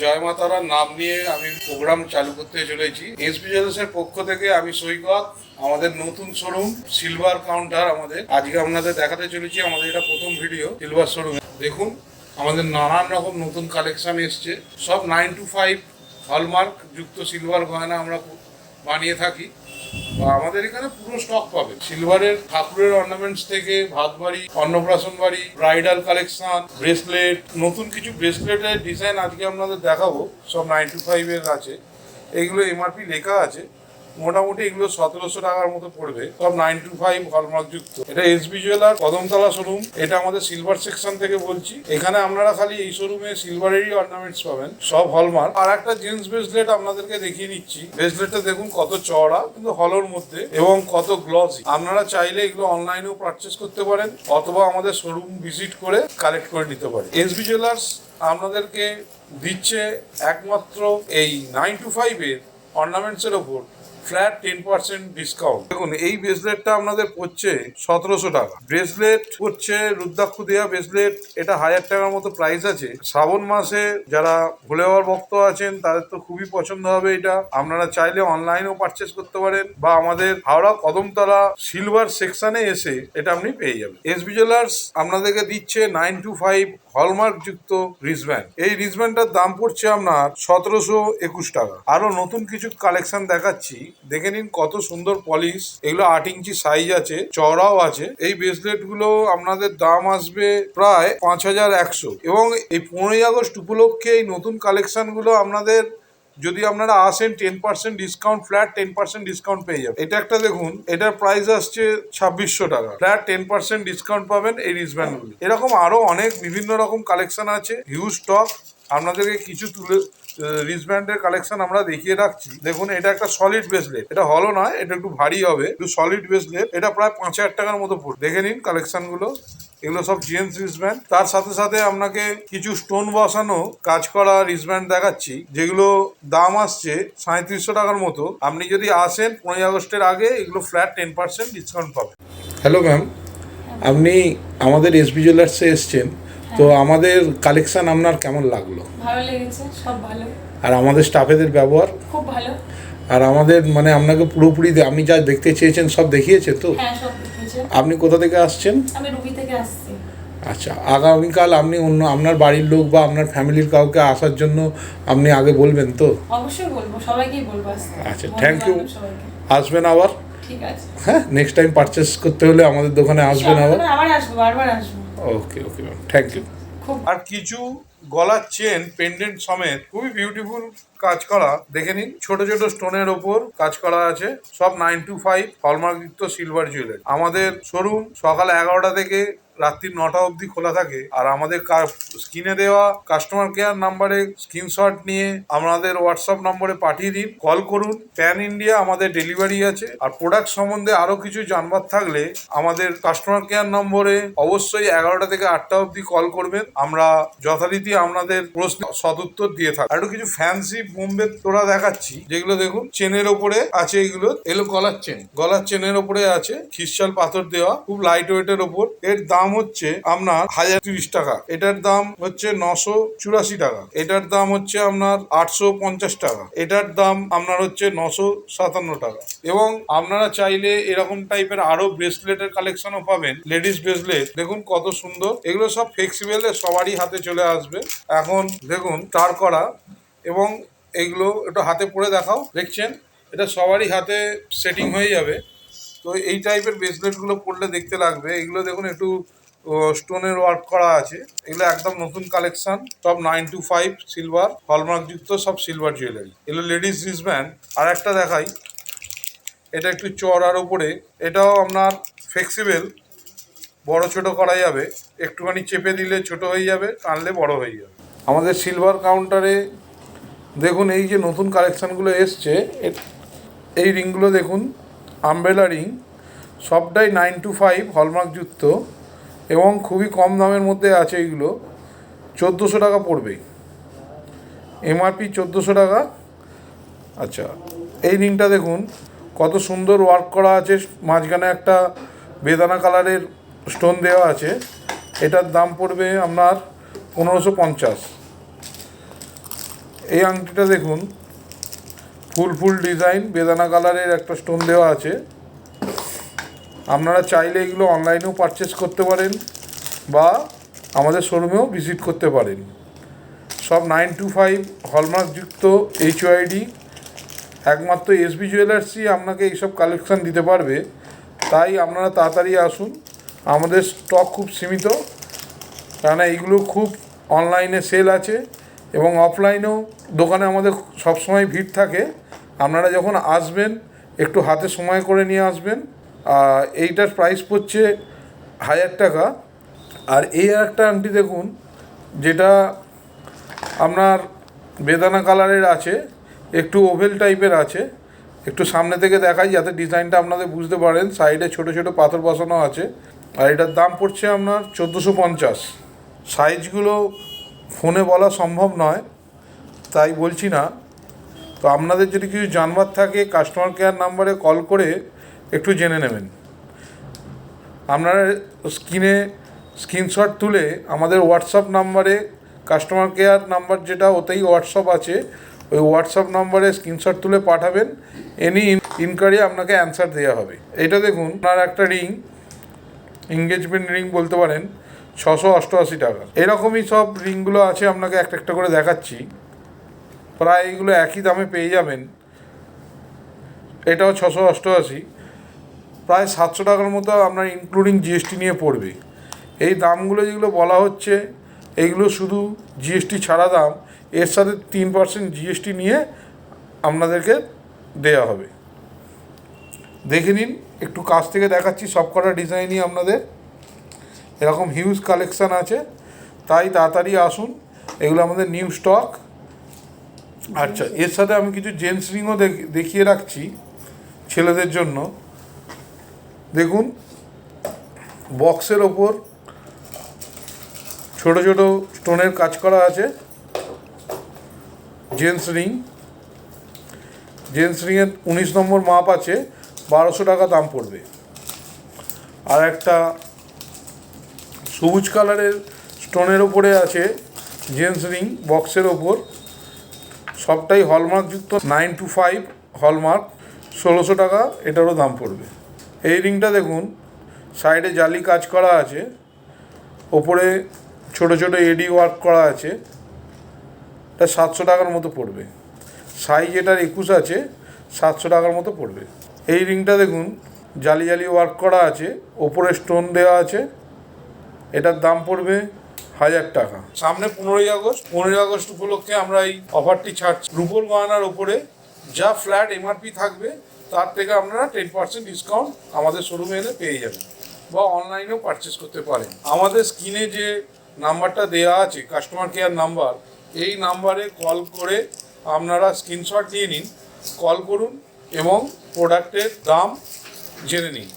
জয় মাতারার নাম নিয়ে আমি প্রোগ্রাম চালু করতে চলেছি। এসপি জুয়েলার্সের পক্ষ থেকে আমি সৈকত, আমাদের নতুন শোরুম, সিলভার কাউন্টার আমাদের। আজকে আপনাদের দেখাতে চলেছি আমাদের এটা প্রথম ভিডিও, সিলভার শোরুম। দেখুন, আমাদের নানান রকম নতুন কালেকশন এসছে। সব নাইন টু ফাইভ হলমার্ক যুক্ত সিলভার গয়না আমরা বানিয়ে থাকি। আমাদের এখানে পুরো স্টক পাবে। সিলভারের ঠাকুরের অর্নামেন্টস থেকে ভাত বাড়ি, অন্নপ্রাশন বাড়ি ব্রাইডাল কালেকশন ব্রেসলেট নতুন কিছু ব্রেসলেটের ডিজাইন আজকে আপনাদের দেখাবো। সব নাইন টু ফাইভের আছে। এগুলো এমআরপি লেখা আছে। মোটামুটি এগুলো সতেরোশো টাকার মতো পড়বে। সব নাইন টু ফাইভ হলমার্ক যুক্ত। এটা এসবি জুয়েলার কদমতলা শোরুম এটা আমাদের সিলভার সেকশন থেকে বলছি। এখানে আপনারা খালি এই শোরুমে সিলভারেরই অর্নামেন্টস পাবেন। সব হলমার্ক আর একটা জেন্টস ব্রেসলেট আপনাদেরকে দেখিয়ে নিচ্ছি। ব্রেসলেটটা দেখুন কত চওড়া, কিন্তু হলোর মধ্যে এবং কত গ্লসি আপনারা চাইলে এগুলো অনলাইনেও পারচেস করতে পারেন, অথবা আমাদের শোরুম ভিজিট করে কালেক্ট করে নিতে পারেন। এসবি জুয়েলার্স আপনাদেরকে দিচ্ছে একমাত্র এই নাইন টু ফাইভের অর্নামেন্টসের ওপর। ফ্ল্যাট টেন পার্সেন্ট ডিসকাউন্ট দেখুন, এই ব্রেসলেটটা আপনাদের পড়ছে সতেরোশো টাকা। ব্রেসলেট হচ্ছে রুদ্রাক্ষ দেওয়া ব্রেসলেট এটা হাজার টাকার মতো প্রাইস আছে। শ্রাবণ মাসে যারা ভোলে বাবার ভক্ত আছেন, তাদের তো খুবই পছন্দ হবে এটা। আপনারা চাইলে অনলাইনেও পারচেস করতে পারেন, বা আমাদের হাওড়া কদমতলা সিলভার সেকশনে এসে এটা আপনি পেয়ে যাবেন। এস জুয়েলার্স আপনাদেরকে দিচ্ছে নাইন টু ফাইভ হলমার্ক যুক্ত রিসব্যান্ড এই রিসব্যান্ডটার দাম পড়ছে আপনার সতেরোশো একুশ টাকা। আরও নতুন কিছু কালেকশন দেখাচ্ছি। দেখে নিন কত সুন্দর পলিশ এগুলো আট ইঞ্চি সাইজ আছে, চওড়াও আছে। এই ব্রেসলেটগুলো আপনাদের দাম আসবে প্রায় পাঁচ হাজার একশো। এবং এই পনেরোই আগস্ট উপলক্ষে এই নতুন কালেকশনগুলো আপনাদের যদি আপনারা আসেন ten percent discount flat ten percent discount পেয়ে যাবেন। এটা একটা দেখুন, এটার প্রাইস আসছে ছাব্বিশশো টাকা। ফ্ল্যাট টেন পার্সেন্ট ডিসকাউন্ট পাবেন এই রিসব্যান্ডগুলি এরকম আরও অনেক বিভিন্ন রকম কালেকশন আছে হিউজ স্টক আপনাদেরকে কিছু তুলে রিসব্যান্ডের কালেকশন আমরা দেখিয়ে রাখছি। দেখুন, এটা একটা সলিড ব্রেসলেট এটা হলো নয়, এটা একটু ভারী হবে। একটু সলিড ব্রেসলেট এটা প্রায় পাঁচ হাজার টাকার মতো পড়বে। দেখে নিন কালেকশনগুলো। এগুলো সব জিএন্স রিসব্যান্ড তার সাথে সাথে আপনাকে কিছু স্টোন বসানো, কাজ করা রিসব্যান্ড দেখাচ্ছি, যেগুলো দাম আসছে সাঁত্রিশশো টাকার মতো। আপনি যদি আসেন পনেরোই আগস্টের আগে, এগুলো ফ্ল্যাট টেন পার্সেন্ট ডিসকাউন্ট পাবেন। হ্যালো ম্যাম আপনি আমাদের এসবি জুয়েলার্সে এসছেন। তো আমাদের কালেকশন আপনার কেমন লাগল? ভালো লেগেছে সব ভালো। আর আমাদের স্টাফেদের ব্যবহার? খুব ভালো। আর আমাদের মানে আপনাকে পুরোপুরি আপনি যা দেখতে চেয়েছেন সব দেখিয়েছে তো? হ্যাঁ সব দেখিয়েছে। আপনি কোথা থেকে আসছেন? আমি রুবি থেকে আসছি। আচ্ছা আগামীকাল আপনি অন্য আপনার বাড়ির লোক বা আপনার ফ্যামিলির কাউকে আসার জন্য আপনি আগে বলবেন তো? অবশ্যই বলব সবাইকেই বলব আচ্ছা, থ্যাংক সবাইকে। আসবেন আবার? ঠিক আছে। হ্যাঁ নেক্সট টাইম পারচেস করতে হলে আমাদের দোকানে আসবেন আবার। আবার আবার আসব বারবার আসব। Okay okay ma'am thank you খুব আর কিছু গলার চেন পেন্ডেন্ট সমেত খুবই বিউটিফুল কাজ করা। দেখে নিন, ছোট ছোট স্টোনের ওপর কাজ করা আছে। সব নাইন টু ফাইভ হলমার্কযুক্ত সিলভার জুয়েলারি আমাদের শোরুম সকাল এগারোটা থেকে রাত্রি নটা অবধি খোলা থাকে। আর আমাদের স্ক্রিনে দেওয়া কাস্টমার কেয়ার নাম্বারে স্ক্রিনশট নিয়ে আমাদের হোয়াটসঅ্যাপ নম্বরে পাঠিয়ে দিন। কল করুন। প্যান ইন্ডিয়া আমাদের ডেলিভারি আছে। আর প্রোডাক্ট সম্বন্ধে আরও কিছু জানবার থাকলে আমাদের কাস্টমার কেয়ার নম্বরে অবশ্যই এগারোটা থেকে আটটা অবধি কল করবেন। আমরা যথারীতি আপনাদের প্রশ্ন সদুত্তর দিয়ে থাকি আর কিছু ফ্যান্সি বোম্বে তোরা দেখাচ্ছি। যেগুলো দেখুন, চেনের ওপরে আছে এগুলো। এগুলো গলার চেন। গলার চেনের ওপরে আছে খ্রিস্টাল পাথর দেওয়া। খুব লাইট ওয়েটের ওপর। এর দাম হচ্ছে আপনার হাজার তিরিশ টাকা। এটার দাম হচ্ছে নশো চুরাশি টাকা। এটার দাম হচ্ছে আপনার আটশো পঞ্চাশ টাকা। এটার দাম আপনার হচ্ছে নশো সাতান্ন টাকা। এবং আপনারা চাইলে এরকম টাইপের আরও ব্রেসলেটের কালেকশনও পাবেন। লেডিস ব্রেসলেট, দেখুন কত সুন্দর। এগুলো সব ফ্লেক্সিবল সবারই হাতে চলে আসবে। এখন দেখুন, তার করা। এবং এগুলো একটু হাতে পরে দেখাও। দেখছেন? এটা সবারই হাতে সেটিং হয়ে যাবে। তো এই টাইপের ব্রেসলেটগুলো পরলে দেখতে লাগবে। এগুলো দেখুন, একটু স্টোনের ওয়ার্ক করা আছে। এগুলো একদম নতুন কালেকশন, সব নাইন টু ফাইভ, সিলভার হলমার্কযুক্ত সব সিলভার জুয়েলারি। এগুলো লেডিস রিসব্যান্ড আর একটা দেখাই, এটা একটু চড়ার উপরে। এটাও আপনার ফ্লেক্সিবেল বড় ছোট করা যাবে। একটুখানি চেপে দিলে ছোট হয়ে যাবে, টানলে বড় হয়ে যাবে। আমাদের সিলভার কাউন্টারে দেখুন, এই যে নতুন কালেকশানগুলো এসছে এই রিংগুলো দেখুন, আমব্রেলা রিং, সবটাই নাইন টু ফাইভ, হলমার্ক হলমার্কযুক্ত এবং খুবই কম দামের মধ্যে আছে এইগুলো। চোদ্দোশো টাকা পড়বে। এমআরপি চোদ্দোশো টাকা। আচ্ছা এই রিংটা দেখুন, কত সুন্দর ওয়ার্ক করা আছে। মাঝখানে একটা বেদানা কালারের স্টোন দেওয়া আছে। এটার দাম পড়বে আপনার পনেরোশো পঞ্চাশ। এই আংটিটা দেখুন ফুল ফুল ডিজাইন বেদানা কালারের একটা স্টোন দেওয়া আছে। আপনারা চাইলে এগুলো অনলাইনেও পারচেস করতে পারেন বা আমাদের শোরুমেও ভিজিট করতে পারেন। সব নাইন টু ফাইভ হলমার্কযুক্ত এইচওআইডি একমাত্র এসবি জুয়েলার্সই আপনাকে এইসব কালেকশান দিতে পারবে। তাই আপনারা তাড়াতাড়ি আসুন। আমাদের স্টক খুব সীমিত, কেননা এইগুলো খুব অনলাইনে সেল আছে এবং অফলাইনেও দোকানে আমাদের সবসময় ভিড় থাকে। আপনারা যখন আসবেন, একটু হাতে সময় করে নিয়ে আসবেন। এইটার প্রাইস পড়ছে হাজার টাকা। আর এই একটা আংটি দেখুন, যেটা আপনার বেদানা কালারের আছে, একটু ওভেল টাইপের আছে। একটু সামনে থেকে দেখাই, যাতে ডিজাইনটা আপনাদের বুঝতে পারেন। সাইডে ছোট ছোট পাথর বসানো আছে। আর এটার দাম পড়ছে আপনার চোদ্দোশো পঞ্চাশ। সাইজগুলো ফোনে বলা সম্ভব নয়, তাই বলছি না। তো আপনাদের যদি কিছু জানবার থাকে কাস্টমার কেয়ার নাম্বারে কল করে একটু জেনে নেবেন। আপনারা স্ক্রিনে স্ক্রিনশট তুলে আমাদের হোয়াটসঅ্যাপ নাম্বারে কাস্টমার কেয়ার নাম্বার যেটা ওতেই হোয়াটসঅ্যাপ আছে, ওই হোয়াটসঅ্যাপ নাম্বারে স্ক্রিনশট তুলে পাঠাবেন এনি ইনকোয়ারি আপনাকে অ্যান্সার দেওয়া হবে। এটা দেখুন, আপনার একটা রিং এঙ্গেজমেন্ট রিং বলতে পারেন, ছশো অষ্টআশি টাকা। এরকমই সব রিংগুলো আছে, আপনাকে একটা একটা করে দেখাচ্ছি। প্রায় এগুলো একই দামে পেয়ে যাবেন। এটাও ছশো অষ্টআশি। প্রায় সাতশো টাকার মতো আপনার ইনক্লুডিং জিএসটি নিয়ে পড়বে। এই দামগুলো যেগুলো বলা হচ্ছে, এইগুলো শুধু জিএসটি ছাড়া দাম, এর সাথে তিন পার্সেন্ট জিএসটি নিয়ে আপনাদেরকে দেয়া হবে। দেখে নিন, একটু কাছ থেকে দেখাচ্ছি, সব কটা ডিজাইনই আপনাদের। এরকম হিউজ কালেকশান আছে। তাই তাড়াতাড়ি আসুন, এগুলো আমাদের নিউ স্টক আচ্ছা এর সাথে আমি কিছু জেন্টস রিংও দেখিয়ে রাখছি ছেলেদের জন্য। দেখুন বক্সের ওপর ছোট ছোট স্টোনের কাজ করা আছে জেন্টস রিং জেন্টস রিংয়ের উনিশ নম্বর মাপ আছে, বারোশো টাকা দাম পড়বে। আর একটা সবুজ কালারের স্টোনের ওপরে আছে জেন্টস রিং বক্সের ওপর। সবটাই হলমার্কযুক্ত নাইন টু ফাইভ হলমার্ক ষোলোশো টাকা, এটারও দাম পড়বে। এই রিংটা দেখুন, সাইডে জালি কাজ করা আছে, ওপরে ছোট ছোট এডি ওয়ার্ক করা আছে, এটা সাতশো টাকার মতো পড়বে। সাইজ এটার একুশ আছে, সাতশো টাকার মতো পড়বে। এই রিংটা দেখুন, জালি জালি ওয়ার্ক করা আছে, ওপরে স্টোন দেওয়া আছে, এটার দাম পড়বে হাজার টাকা। সামনে পনেরোই আগস্ট পনেরোই আগস্ট উপলক্ষে আমরা এই অফারটি ছাড়ছি। রুপোর গয়নার ওপরে যা ফ্ল্যাট এমআরপি থাকবে তার থেকে আপনারা টেন পার্সেন্ট ডিসকাউন্ট আমাদের শোরুমে এনে পেয়ে যাবেন বা অনলাইনেও পারচেস করতে পারেন। আমাদের স্ক্রিনে যে নাম্বারটা দেওয়া আছে কাস্টমার কেয়ার নাম্বার এই নাম্বারে কল করে আপনারা স্ক্রিনশট নিয়ে নিন কল করুন এবং প্রোডাক্টের দাম জেনে নিন।